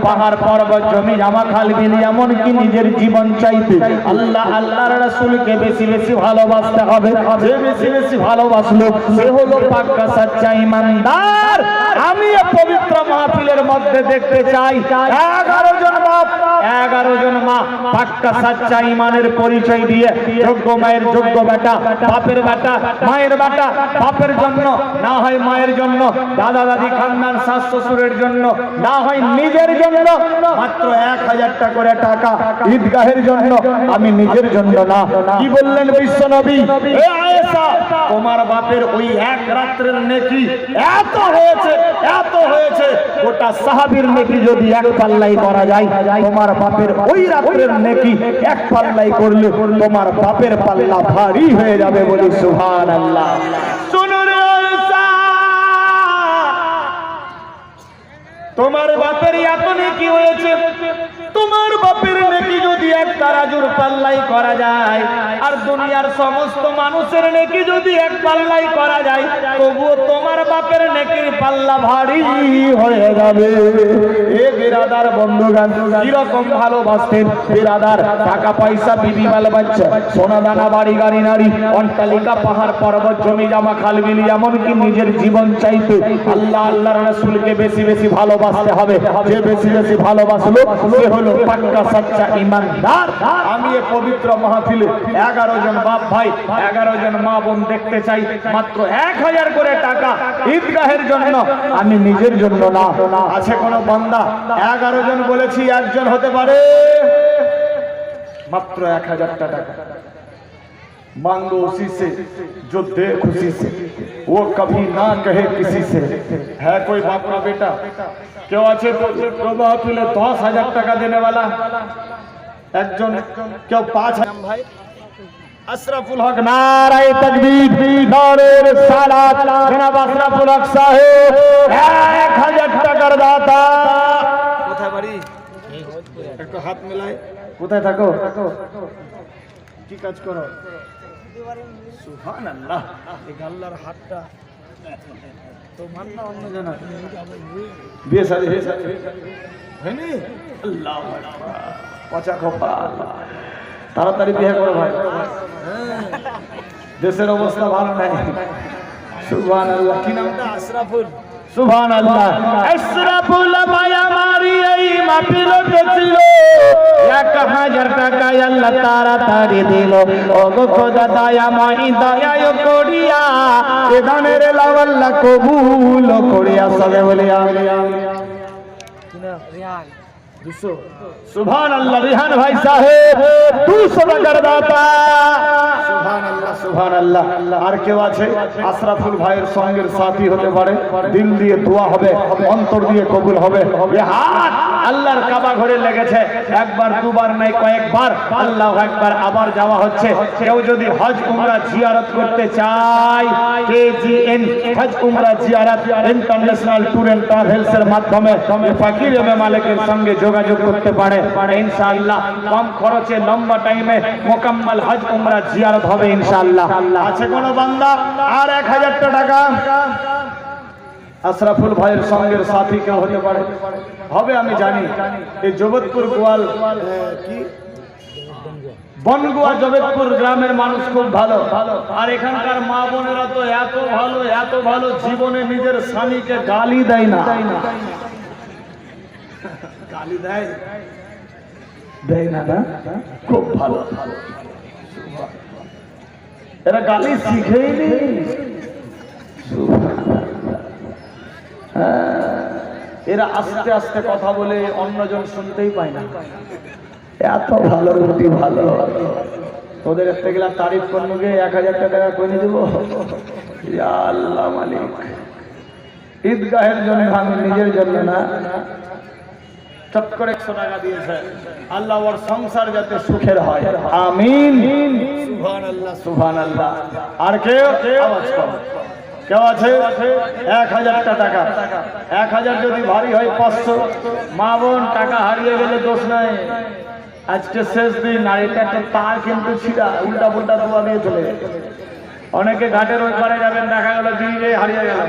পাহাড়, পর্বত, জমি, জামা, খাল, বিল এমন কি নিজের জীবন চাইতে আল্লাহ, আল্লাহর রাসূলকে বেশি বেশি ভালোবাসতে হবে। যে বেশি বেশি ভালোবাসলো, সে হলো পাক্কা সচ্চা ইমানদার। আমি মধ্যে দেখতে চাই। এগারো জন বাপ। এগারো জন মা, পাক্কা সাচ্চা ইমানের পরিচয় দিয়ে যোগ্য মায়ের যোগ্য বেটা, বাপের বেটা, মায়ের বেটা, বাপের জন্য, না হয় মায়ের জন্য, দাদা দাদি খানদান, শাশ শ্বশুরের জন্য, না হয় নিজের জন্য, মাত্র এক হাজার টাকা করে টাকা ঈদগাহের জন্য, আমি নিজের জন্য না। কি বললেন বিশ্ব নবী? তোমার বাপের ওই এক রাত্রের নেকি এত হয়েছে এত হয়েছে, গোটা সাহাবীর নেকি যদি এক পাল্লাই করা যায়, তোমার বাপের ওই রাত্রের নেকি এক পাল্লাই করলে তোমার বাপের পাল্লা ভারী হয়ে যাবে বলি সুহান আল্লাহ তোমার বাপের এত নেকি হয়েছে? তোমার বাপের নেকি যদি এক তারাজুর পাল্লাই করা যায়, আর দুনিয়ার সমস্ত মানুষের নেকি যদি এক পাল্লাই করা যায়, তবুও তোমার বাপের নেকির পাল্লা ভারী হয়ে যাবে। এ বিরাদার বিরাদার টাকা পয়সা বিবি বাল বাচ্চা সোনা দানা বাড়ি, গাড়ি নারী পাহাড়, পর্বত, জমি, জামা, খাল, বিলি, এমনকি নিজের জীবন চাইতে আল্লাহ, আল্লাহর রাসূলকে বেশি বেশি ভালোবাসতে হবে। যে বেশি বেশি ভালোবাসলো, সে হলো আমি নিজের জন্য না, আছে কোনো বান্দা? এগারো জন বলেছি, একজন হতে পারে। মাত্র এক হাজার টাকা। মাঙ্গো খুশি সে খুশি वो कभी ना कहे किसी से है कोई बाप का बेटा কেউ আছে প্রবাহ তুলে দশ হাজার টাকা দেনে वाला একজন কেউ পাঁচ হাজার ভাই আশরাফুল হক নারায়ে তাকবীর নারের সালাত জনাব আশরাফুল হক সাহেব এক হাজার টাকার দাতা কোথায় বাড়ি একটু হাত মেলায় কোথায় থাকো কি কাজ করো আল্লাহর হাতটা। তোমার বিয়ে সারি হয়ে সারি হয়নি? আল্লাহ পচা খোপা। তাড়াতাড়ি বিয়ে করো ভাই। দেশের অবস্থা ভালো নাই। সুহান আল্লাহ কি নামটা? আশরাফুল। সুবহান আল্লাহ আশরাফুল আমারই এই মাহফিলতে ছিল এক হাজার টাকা আল্লাহ তাড়াতাড়ি দিল। ও গো খোদা দয়া মাই দয়া করিয়া এ দানের লাওয়াল্লা কবুল করিয়া সবে বলে সুবহান আল্লাহ রিহান ভাই সাহেব টাকার দাতা। সুবহান আল্লাহ সুবহান আল্লাহ আর কেউ আছে? আশরাফুল ভাইয়ের সঙ্গের সাথী হতে পারে। দিল দিয়ে দোয়া হবে অন্তর দিয়ে কবুল হবে। এ হাত আল্লাহর কাবা ঘরে লেগেছে। একবার দুবার নাই কয়েকবার। আল্লাহ একবার আবার যাওয়া হচ্ছে। কেউ যদি হজ উমরা জিয়ারত করতে চায় কেজিএন হজ উমরা জিয়ারত ইন্টারন্যাশনাল ট্যুর এন্ড ট্রাভেলস এর মাধ্যমে ফাকির সঙ্গে যোগাযোগ করতে পারে। ইনশাআল্লাহ কম খরচে লম্বা টাইমে মোকাম্মল হজ উমরা জিয়ারত হবে ইনশাআল্লাহ। আছে কোন বান্দা? আর এক হাজার টাকা? আশরাফুল ভাইয়ের সঙ্গের সাথী কেউ হতে পারে? হবে, আমি জানি। এই জগৎপুর গোয়াল কি? বনগুয়া জবেদপুর গ্রামের মানুষ খুব ভালো ভালো। আর এখানকার মা বোনেরা তো এত ভালো এত ভালো, জীবনে নিজের স্বামীকে গালি দেয় না। গালি দেয়। দেয় না না? খুব ভালো। এরা গালি এরা আস্তে আস্তে কথা বলে অন্যজন শুনতেই পায় না। এত ভালো রুটি ভালো। তোদের একটা গেলা তারিফ করব গে, এক হাজার টাকা করে দেবো। আল্লাহ মালিক। ঈদগাহের জন্য আমি নিজের জন্য না চট করে একশো টাকা দিয়েছে। আল্লাহ ওর সংসার যাতে সুখের হয়। আমিন। সুবহান আল্লাহ সুবহান আল্লাহ আর কেউ? আওয়াজ করো। কেউ আছে? এক হাজারটা টাকা। এক হাজার যদি ভারী হয় পাঁচশো। মা বোন টাকা হারিয়ে গেলে দোষ নাই। আজকে শেষ দিন আর এটা একটা তার কিন্তু ছিড়া উল্টা পুল্টা দোয়া দিয়ে চলে অনেকে ঘাটের ওই পারে যাবেন দেখা গেল দিয়ে হারিয়ে গেল।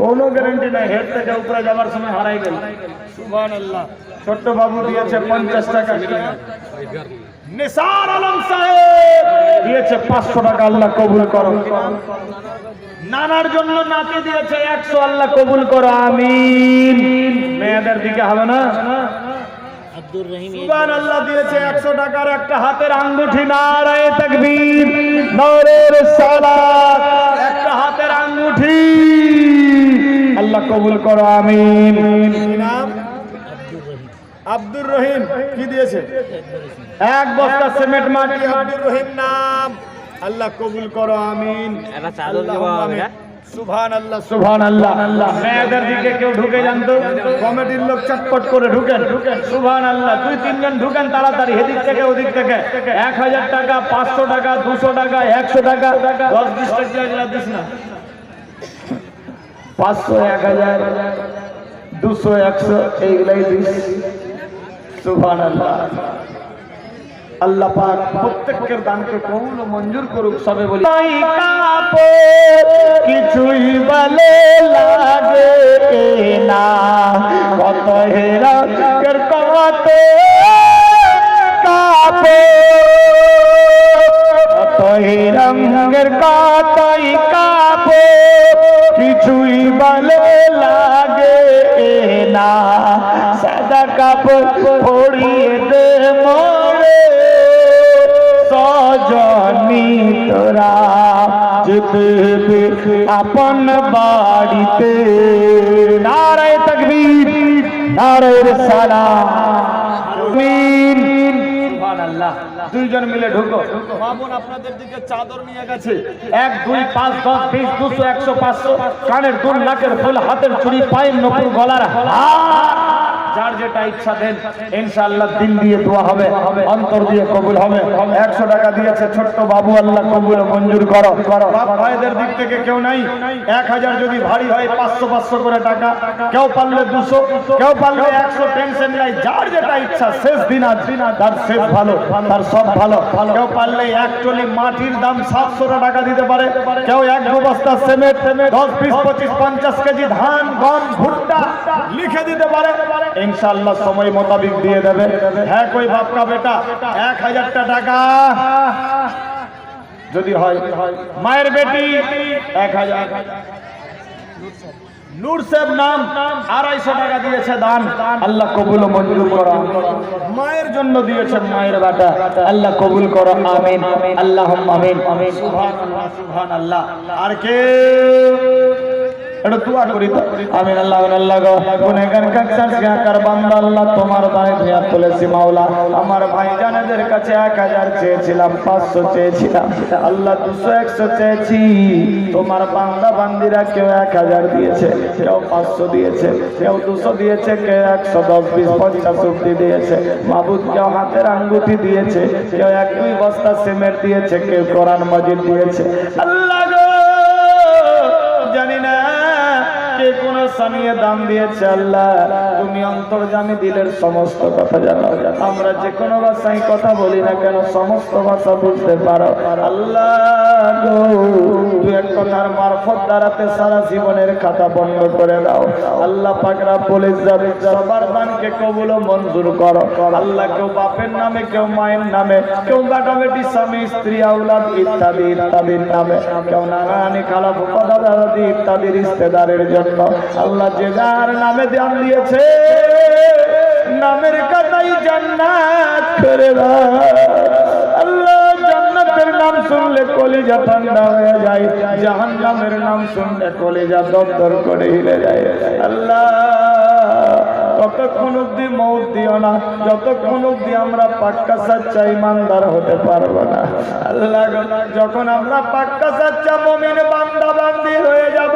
কোনো গ্যারেন্টি নাই। হেড থেকে উপরে যাবার সময় হারাই গেল। ছোট্ট বাবু দিয়েছে পঞ্চাশ টাকা নিসার আলম সাহেব দিয়েছে পাঁচশো টাকা আল্লাহ কবুল করো। নানার জন্য নাতি দিয়েছে একশো আল্লাহ কবুল করো। আমিন। মেয়েদের দিকে হবে না? আব্দুর রহিম আল্লাহ দিয়েছে একশো টাকার একটা হাতের আঙ্গুঠি নারায় তকবীর নরের সালাত। একটা হাতের আঙ্গুঠি। আল্লাহ কবুল করো আমিন। আব্দুর রহিম। কি দিয়েছে? এক বস্তা সিমেন্ট মাটি। আব্দুর রহিম নাম? আল্লাহ কবুল করো আমিন। আল্লাহ সুবহান আল্লাহ মেয়েদের দিকে কেউ ঢুকে জানতো কমিটির লোক চটপট করে ঢুকেন। ঢুকেন। সুবহান আল্লাহ দুই তিনজন ঢুকেন তাড়াতাড়ি এদিক থেকে ওদিক থেকে। এক হাজার টাকা পাঁচশো টাকা দুশো টাকা একশো টাকা। দশ বিশ টাকা দিস না। পাঁচশো, এক হাজার, দুশো, একশো, এইগুলাই দিস। সুবহান আল্লাহ আল্লাহ পাক প্রত্যেকের দানকে কবুল মঞ্জুর করুক, সবে বলি। কিছুই বলে লাগে না। কত হেরা কত কাপে কত রঙের কতই কাপে কিছুই বলে লাগে না। সাদা কাপড় পরিয়ে দে মোরে। সজনি তোরা যেতে আপন বাড়িতে। নারায় তকবীর, নারায় সালাম। আমিন। দুইজন মিলে ঢুকো। মামুন আপনাদের দিকে চাদর নিয়ে গেছে। এক দুই পাঁচ দশ বিশ দুশো একশো পাঁচশো। কানের দুল নাকের ফুল হাতের চুরি পায়ের নকুল গলার হার। যার যেটা ইচ্ছা দেন, ইনশাআল্লাহ দিল দিয়ে দোয়া হবে, অন্তর দিয়ে কবুল হবে। একশো টাকা দিয়েছে ছোট্ট বাবু, আল্লাহ কবুল মঞ্জুর করো। ভাইদের দিক থেকে কেউ নাই। এক হাজার যদি ভারী হয়, পাঁচশো পাঁচশো করে টাকা। কেউ পারলে দুশো, কেউ পারলে একশো, টেনশন নাই। যার যেটা ইচ্ছা, শেষ দিন আজ। তার শেষ ভালো, তার সব ভালো। কেউ পারলে এক টলি মাটির দাম সাতশো টাকা দিতে পারে। কেউ এক দু বস্তা সিমেন্ট, দশ বিশ পঁচিশ, পঞ্চাশ কেজি ধান, গম, ভুট্টা ইনশাআল্লাহ সময় মোতাবিক দিয়ে দেবে। হ্যাঁ কই বাপকা বেটা? এক হাজারটা টাকা। যদি হয়, মায়ের বেটি, এক হাজার। নূর সাহেব নাম আড়াইশো টাকা দিয়েছে দান। আল্লাহ কবুল ও মঞ্জুর করো। মায়ের জন্য দিয়েছে মায়ের বাটা। আল্লাহ কবুল করো, আমিন। আল্লাহ আমিন। সুবহান আল্লাহ আর কে এটা দোয়া তো। আল্লাহ তোমার দানে ধুয়া তুলেছি মাওলা। আমার ভাইজানেদের কাছে এক হাজার চেয়েছিলাম, পাঁচশো চেয়েছিলাম। আল্লাহ দুশো, একশো চেয়েছি। তোমার বান্দা বান্দিরা কেউ এক হাজার দিয়েছে, কেউ পাঁচশো দিয়েছে, কেউ দুশো দিয়েছে, কেউ একশো দশ, বিশ, পঞ্চাশ অব্দি দিয়েছে। মাবুদ কেউ হাতের আঙ্গুঠি দিয়েছে, কেউ এক দুই বস্তা সিমেন্ট দিয়েছে, কেউ কোরআন মজিদ দিয়েছে। আল্লাহ স্থানীয় দাম দিয়েছে আল্লাহ। তুমি অন্তর্জামী দিলের সমস্ত কথা জানো। আমরা যে কোনো ভাষায় কথা বলি না কেন সমস্ত ভাষা বুঝতে পারো। আল্লাহ গো, দু এক কথার মারফত দ্বারাতে সারা জীবনের খাতা বন্ধ করে দাও। আল্লাহ পুলিশ যাবে কবুল মঞ্জুর করো। আল্লাহ কেউ বাপের নামে কেউ মায়ের নামে কেউ বেটা বেটি স্বামী স্ত্রী আউলাদ ইত্যাদি ইত্যাদির নামে। কেউ নানানি খালা ফুফা দাদি ইত্যাদির রিস্তেদারের জন্য আল্লাহ যে যার নামে দান দিয়েছে, নামের কাতাই জান্নাত করে আল্লাহ জান্নাতের নাম শুনলে কলিজা ঠান্ডা হয়ে যায়, জাহান্নামের নাম শুনলে কলিজা দরদর করে হিলে যায়। আল্লাহ, ততক্ষণ অব্দি মৌত দিও না, যতক্ষণ অব্দি আমরা পাক্কা সাচ্চা ইমানদার হতে পারব না। আল্লাহ যখন আমরা পাক্কা সাচ্চা মমিন বান্দা বান্দি হয়ে যাব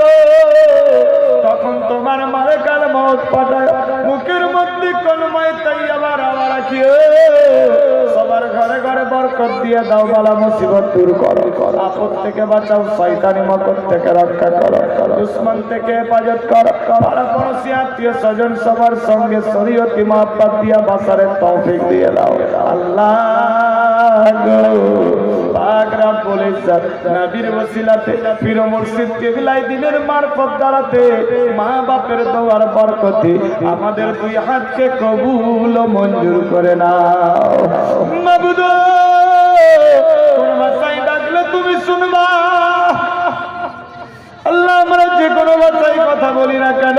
তখন তোমার মালেকার মত পাঠায়, মুখের মধ্যে কোন মাই তাই আবার আবার রাখিও সবার ঘরে ঘরে বরকত দিয়ে দাও, বালা মুসিবত দূর করো। আপদ থেকে বাঁচাও, শয়তানি মকর থেকে রক্ষা করো। দুশ্মন থেকে হেফাজত করো। পাড়া পড়োশি আত্মীয় স্বজন সবার সঙ্গে শরীয়তি মহাব্বাত দিয়া বাসারের তৌফিক দিয়ে দাও। আল্লাহ নবীর ওসিলাতে পীর মুর্শিদ কেবলাই দিনের মারফত দ্বারাতে মা বাপের দোয়ার বরকতে আমাদের দুই হাতকে কবুল মঞ্জুর করে নাও মাবুদ কোন ভাষায় ডাকলে তুমি শুনবা আল্লাহ আমরা যে কোনো ভাষায় কথা বলি না কেন?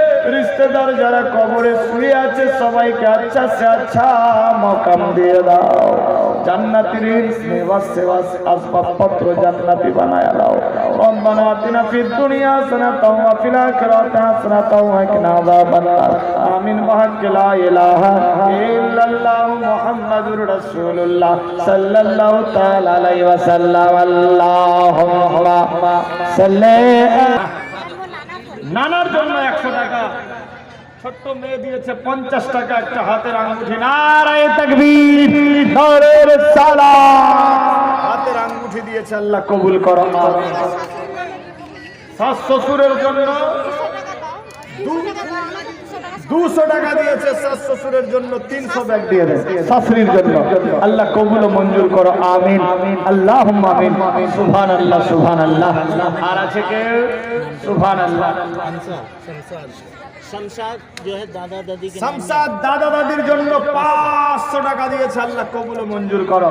রিস্তেদার যারা কবরে শুয়ে আছে, সবাইকে আচ্ছা সে আচ্ছা মকাম দিয়ে দাও। বানায় আমিন ইল্লাল্লাহ নানার জন্য একশো টাকা। ছোট্ট মেয়ে দিয়েছে পঞ্চাশ টাকা একটা হাতের আঙ্গুঠি নারায় তাকবীর। নরের সালাম। হাতের আঙ্গুঠি দিয়েছে আল্লাহ কবুল করো শাশ শ্বশুরের জন্য দুশো টাকা দিয়েছে শাস জন্য তিনশো ব্যাগ দিয়ে দেন। জন্য। আল্লাহ কবুল মঞ্জুর করো আমিন। আল্লাহ আমিন। আল্লাহ সুভান আল্লাহ আর দাদা দাদির জন্য পাঁচশো টাকা দিয়েছে আল্লাহ কবুল মঞ্জুর করো।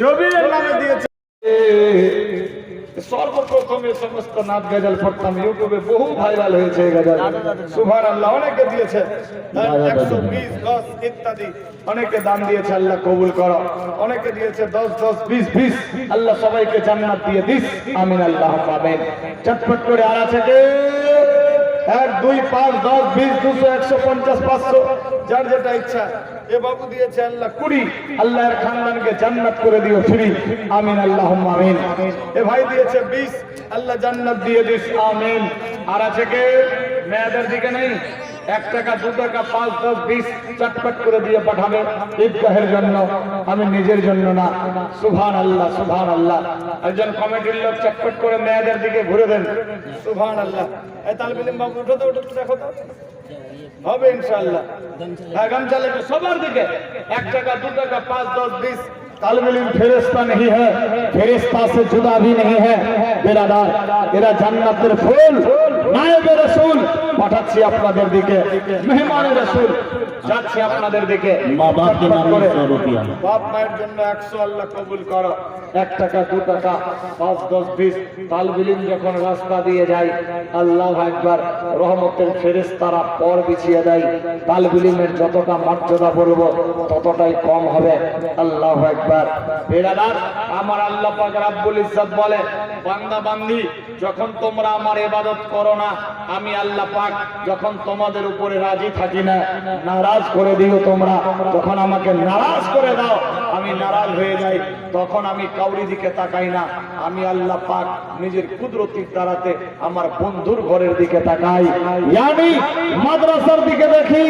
জবিরের নামে দিয়েছে। সর্বপ্রথম সমস্ত নাচ গাজাল পড়তাম। ইউটিউবে বহু ভাইরাল হয়েছে গাজাল সুভান আল্লাহ অনেকে দিয়েছে। একশো বিশ দশ ইত্যাদি। অনেকে দান দিয়েছে আল্লাহ কবুল করো। অনেকে দিয়েছে দশ দশ বিশ বিশ। আল্লাহ সবাইকে জান্নাত দিয়ে দিস। আমিন আল্লাহ পাবেন চটপট করে আর আছে এক দুই পাঁচ দশ বিশ দুশো একশো পঞ্চাশ পাঁচশো। যার যেটা ইচ্ছা, এ বাবু দিয়েছে আল্লাহ কুড়ি, আল্লাহর খানদানকে জান্নাত করে দিও ফ্রি। আমিন আল্লাহ আমিন। এ ভাই দিয়েছে বিশ, আল্লাহ জান্নাত দিয়ে দিস, আমিন। আর আছে কে? মেয়েদের দিকে নেই। এক টাকা, দু টাকা, পাঁচ, দশ, বিশ, চটপট করে দিয়ে পাঠাবে ঈদগাহের জন্য। আমি নিজের জন্য না। সুভান আল্লাহ সুভান আল্লাহ একজন কমিটির লোক চটপট করে মেয়েদের দিকে ঘুরে দেন। সুভান আল্লাহ তালবিলিম বাবু, উঠো তো উঠো তো, দেখো তো। হবে ইনশাআল্লাহ হ্যাঁ গামছা লেগে সবার দিকে এক টাকা দু টাকা পাঁচ দশ বিশ তালবিলিম ফেরেস্তা नहीं है ফেরেস্তা से जुदा भी नहीं है বেরাদার এরা জান্নাতের ফুল নায়েবে রাসূল পাঠাচ্ছি আপনাদের দিকে মেহমানের রাসূল যাচ্ছি আপনাদের দেখে বাপ মায়ের জন্য একশো আল্লাহ কবুল করো। এক টাকা দু টাকা পাঁচ দশ বিশ তালবিলিন যখন রাস্তা দিয়ে যায় আল্লাহ একবার রহমতের ফেরেস তারা পর বিছিয়ে দেয়। তালবিলিমের যতটা মর্যাদা বলব ততটাই কম হবে। আল্লাহ একবার বেড়াদার আমার আল্লাহ পাক রাব্বুল ইজ্জত বলে বান্দা বান্দি যখন তোমরা আমার ইবাদত করো না আমি আল্লাহ পাক যখন তোমাদের উপরে রাজি থাকি না নারাজ করে দিও তোমরা। যখন আমাকে নারাজ করে দাও, আমি নারাজ হয়ে যাই। তখন আমি কাউরি দিকে তাকাই না। আমি আল্লাহ পাক নিজের কুদরতির দ্বারাতে আমার বন্ধুর ঘরের দিকে তাকাই। ইয়ানি, মাদ্রাসার দিকে দেখি।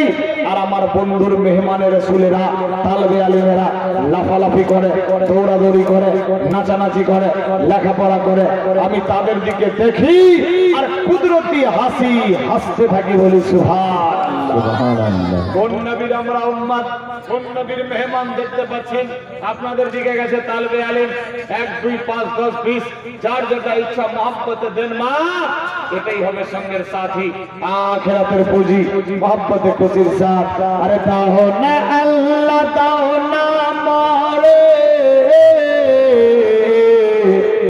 আর আমার বন্ধুর মেহমানের সুলেরা তালবে আলিমেরা লাফালাফি করে, দৌড়াদৌড়ি করে, নাচানাচি করে, লেখাপড়া করে। আমি তাদের দিকে দেখি। আর কুদরতি হাসি, হাসতে থাকি বলি সুভান আপনাদের দিকে গেছে তালবে এক, দুই, পাঁচ, দশ, বিশ। যার যেটা ইচ্ছা মহাব্বতে দেন মা, এটাই হবে সঙ্গের সাথী। আখেরাতের পুঁজি, মহাব্বতে খুশির সাথ আরে আল্লাহ